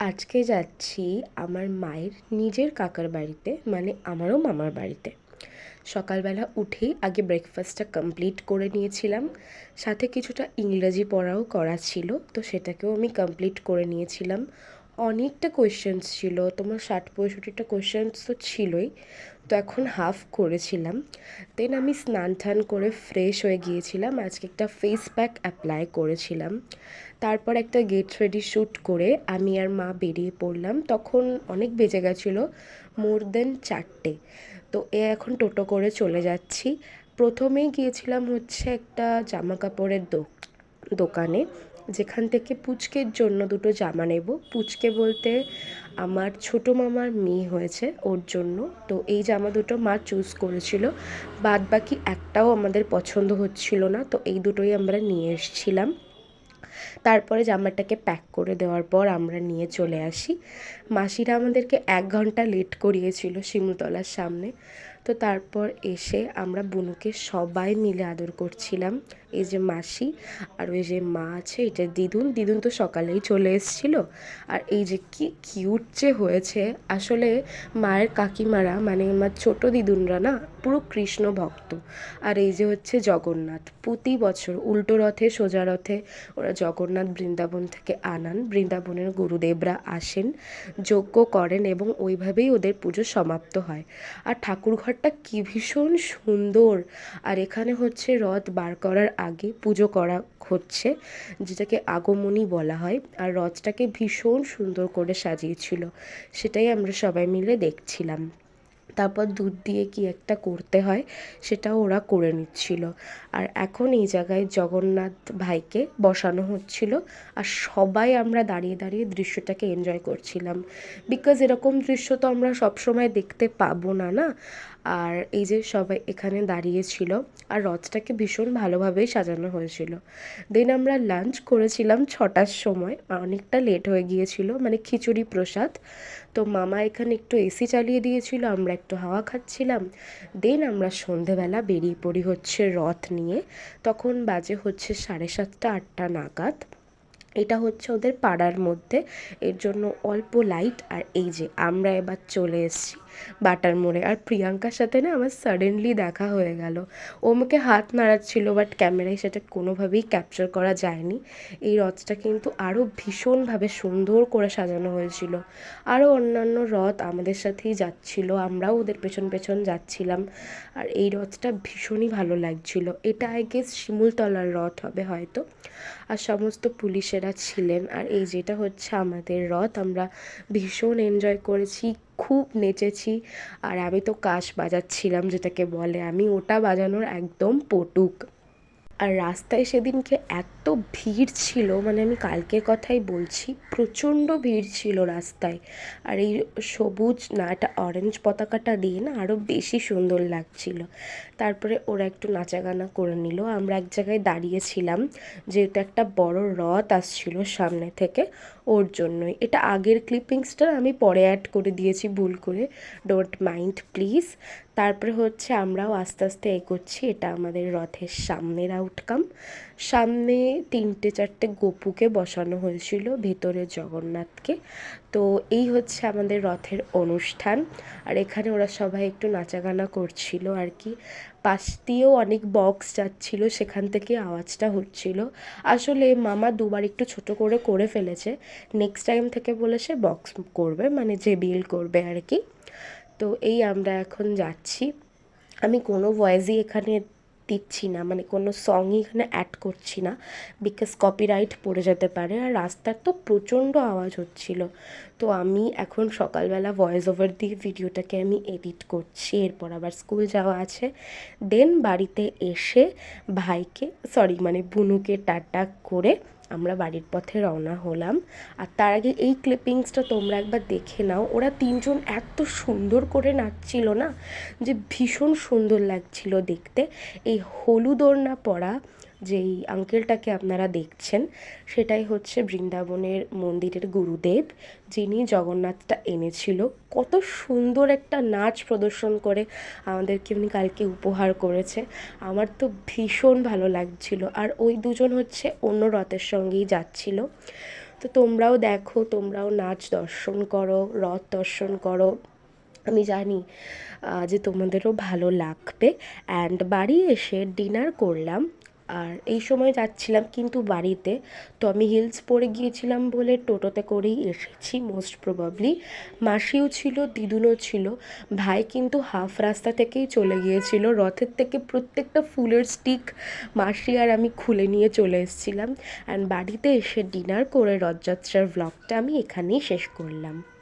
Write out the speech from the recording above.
আজকে যাচ্ছি আমার মায়ের নিজের কাকার বাড়িতে মানে আমারও মামার বাড়িতে। সকালবেলা উঠেই আগে ব্রেকফাস্টটা কমপ্লিট করে নিয়েছিলাম। সাথে কিছুটা ইংরাজি পড়াও করা ছিল, তো সেটাকেও আমি কমপ্লিট করে নিয়েছিলাম। অনেকটা কোয়েশ্চেন্স ছিল, তোমার ষাট পঁয়ষট্টিটা কোয়েশ্চেন্স তো ছিলই। তো এখন হাফ করেছিলাম। দেন আমি স্নান টান করে ফ্রেশ হয়ে গিয়েছিলাম। আজকে একটা ফেস প্যাক অ্যাপ্লাই করেছিলাম। তারপর একটা গেট রেডি শ্যুট করে আমি আর মা বেরিয়ে পড়লাম। তখন অনেক বেজে গেছিল মোর দেন চারটে। তো এ এখন টোটো করে চলে যাচ্ছি। প্রথমেই গিয়েছিলাম হচ্ছে একটা জামা কাপড়ের দোকানে। যেখান থেকে পুচকের জন্য দুটো জামা নেব। পুচকে বলতে আমার ছোটো মামার মেয়ে হয়েছে ওর জন্য। তো এই জামা দুটো মা চুজ করেছিল। বাদ বাকি একটাও আমাদের পছন্দ হচ্ছিল না, তো এই দুটোই আমরা নিয়ে এসেছিলাম। তারপরে জামাটাকে প্যাক করে দেওয়ার পর আমরা নিয়ে চলে আসি। মাসিরা আমাদেরকে এক ঘণ্টা লেট করিয়েছিল শিমুলতলার সামনে। তো তারপর এসে আমরা বুনুকে সবাই মিলে আদর করছিলাম। এই যে মাসি আর ওই যে মা আছে, এটা দিদুন। দিদুন তো সকালেই চলে এসেছিল। আর এই যে কি কিউট যে হয়েছে, আসলে মায়ের কাকিমারা মানে আমার ছোটো দিদুনরা না, পুরো কৃষ্ণ ভক্ত। আর এই যে হচ্ছে জগন্নাথ, প্রতি বছর উল্টো রথে, সোজা রথে ওরা জগন্নাথ বৃন্দাবন থেকে আনান। বৃন্দাবনের গুরুদেবরা আসেন, যজ্ঞ করেন এবং ওইভাবেই ওদের পুজো সমাপ্ত হয়। আর ঠাকুরঘরটা কি ভীষণ সুন্দর। আর এখানে হচ্ছে রথ বার করার আগে পুজো করা হচ্ছে, যেটাকে আগমনী বলা হয়। আর রথটাকে ভীষণ সুন্দর করে সাজিয়েছিল, সেটাই আমরা সবাই মিলে দেখছিলাম। তারপর দুধ দিয়ে কি একটা করতে হয়, সেটাও ওরা করে নিচ্ছিল। আর এখন এই জায়গায় জগন্নাথ ভাইকে বসানো হচ্ছিল আর সবাই আমরা দাঁড়িয়ে দাঁড়িয়ে দৃশ্যটাকে এনজয় করছিলাম। বিকজ এরকম দৃশ্য তো আমরা সবসময় দেখতে পাবো না না? আর এই যে সবাই এখানে দাঁড়িয়েছিল আর রথটাকে ভীষণ ভালোভাবেই সাজানো হয়েছিল। দেন আমরা লাঞ্চ করেছিলাম ছটার সময়, অনেকটা লেট হয়ে গিয়েছিল মানে খিচুড়ি প্রসাদ। তো মামা এখানে একটু এসি চালিয়ে দিয়েছিল, আমরা একটু হাওয়া খাচ্ছিলাম। দেন আমরা সন্ধেবেলা বেরিয়ে পড়ি হচ্ছে রথ নিয়ে। তখন বাজে হচ্ছে সাড়ে সাতটা, আটটা নাগাদ। এটা হচ্ছে ওদের পাড়ার মধ্যে। এর জন্য অল্প লাইট আর এই যে আমরা এবার চলে এসেছি। বাটার মোড়ে। আর প্রিয়াঙ্কার সাথে না আমার সাডেনলি দেখা হয়ে গেল। ও আমাকে হাত নাড়াচ্ছিল বাট ক্যামেরায় সেটা কোনোভাবেই ক্যাপচার করা যায়নি। এই রথটা কিন্তু আরও ভীষণভাবে সুন্দর করে সাজানো হয়েছিল। আরও অন্যান্য রথ আমাদের সাথেই যাচ্ছিল, আমরাও ওদের পেছন পেছন যাচ্ছিলাম। আর এই রথটা ভীষণই ভালো লাগছিল। এটা আই গেস শিমুলতলার রথ হবে হয়তো। আর সমস্ত পুলিশেরা ছিলেন। আর এই যেটা হচ্ছে আমাদের রথ, আমরা ভীষণ এনজয় করেছি। খুব নেচেছি। আর আমি তো কাশ বাজাচ্ছিলাম যেটাকে বলে। আমি ওটা বাজানোর একদম পটুক। আর রাস্তায় সেদিনকে এত ভিড় ছিল মানে আমি কালকের কথাই বলছি, প্রচণ্ড ভিড় ছিল রাস্তায়। আর এই সবুজ না, এটা অরেঞ্জ পতাকাটা দিয়ে না আরও বেশি সুন্দর লাগছিল। তারপরে ওরা একটু নাচা গানা করে নিল। আমরা এক জায়গায় দাঁড়িয়েছিলাম, যেহেতু একটা বড় রথ আসছিল সামনে থেকে, ওর জন্যই। এটা আগের ক্লিপিংসটা আমি পরে অ্যাড করে দিয়েছি, ভুল করে। ডোন্ট মাইন্ড প্লিজ তারপরে হচ্ছে আমরাও আস্তে আস্তে এগোচ্ছি। এটা আমাদের রথের সামনের আউটকাম সামনে তিনটে চারটে গোপুকে বসানো হয়েছিল ভেতরে জগন্নাথকে। তো এই হচ্ছে আমাদের রথের অনুষ্ঠান। আর এখানে ওরা সবাই একটু নাচাগানা করছিল আর কি। পাশ দিয়েও অনেক বক্স যাচ্ছিল, সেখান থেকে আওয়াজটা হচ্ছিল। আসলে মামা দুবার একটু ছোট করে করে ফেলেছে। নেক্সট টাইম থেকে বলেছে বক্স করবে মানে যে বিল করবে আর কি। তো এই আমরা এখন যাচ্ছি। আমি কোনো ভয়েসই এখানে দিচ্ছি না মানে কোনো সংই এখানে অ্যাড করছি না বিকজ কপিরাইট পড়ে যেতে পারে আর রাস্তার তো প্রচণ্ড আওয়াজ হচ্ছিল। তো আমি এখন সকালবেলা ভয়েস ওভার দিয়ে ভিডিওটাকে আমি এডিট করছি, এরপর আবার স্কুল যাওয়া আছে। দেন বাড়িতে এসে ভাইকে সরি মানে বুনুকে টাটা করে আমরা বাড়ির পথে রওনা হলাম। আর তার আগে এই ক্লিপিংসটা তোমরা একবার দেখে নাও। ওরা তিনজন এত সুন্দর করে নাচছিল না, যে ভীষণ সুন্দর লাগছিল দেখতে। এই হলুদ ওড়না পরা যেই আঙ্কেলটাকে আপনারা দেখছেন, সেটাই হচ্ছে বৃন্দাবনের মন্দিরের গুরুদেব, যিনি জগন্নাথটা এনেছিল। কত সুন্দর একটা নাচ প্রদর্শন করে আমাদেরকে উনি কালকে উপহার করেছে। আমার তো ভীষণ ভালো লাগছিল। আর ওই দুজন হচ্ছে অন্য রথের সঙ্গেই যাচ্ছিল। তো তোমরাও দেখো, তোমরাও নাচ দর্শন করো, রথ দর্শন করো। আমি জানি যে তোমাদেরও ভালো লাগবে। অ্যান্ড বাড়ি এসে ডিনার করলাম। আর এই সময় যাচ্ছিলাম কিন্তু বাড়িতে। তো আমি হিলস পরে গিয়েছিলাম বলে টোটোতে করেই এসেছি মোস্ট প্রবাবলি মাসিও ছিল, দিদুনও ছিল। ভাই কিন্তু হাফ রাস্তা থেকেই চলে গিয়েছিল। রথের থেকে প্রত্যেকটা ফুলের স্টিক মাসি আর আমি খুলে নিয়ে চলে এসেছিলাম। অ্যান্ড বাড়িতে এসে ডিনার করে রথযাত্রার ব্লগটা আমি এখানেই শেষ করলাম।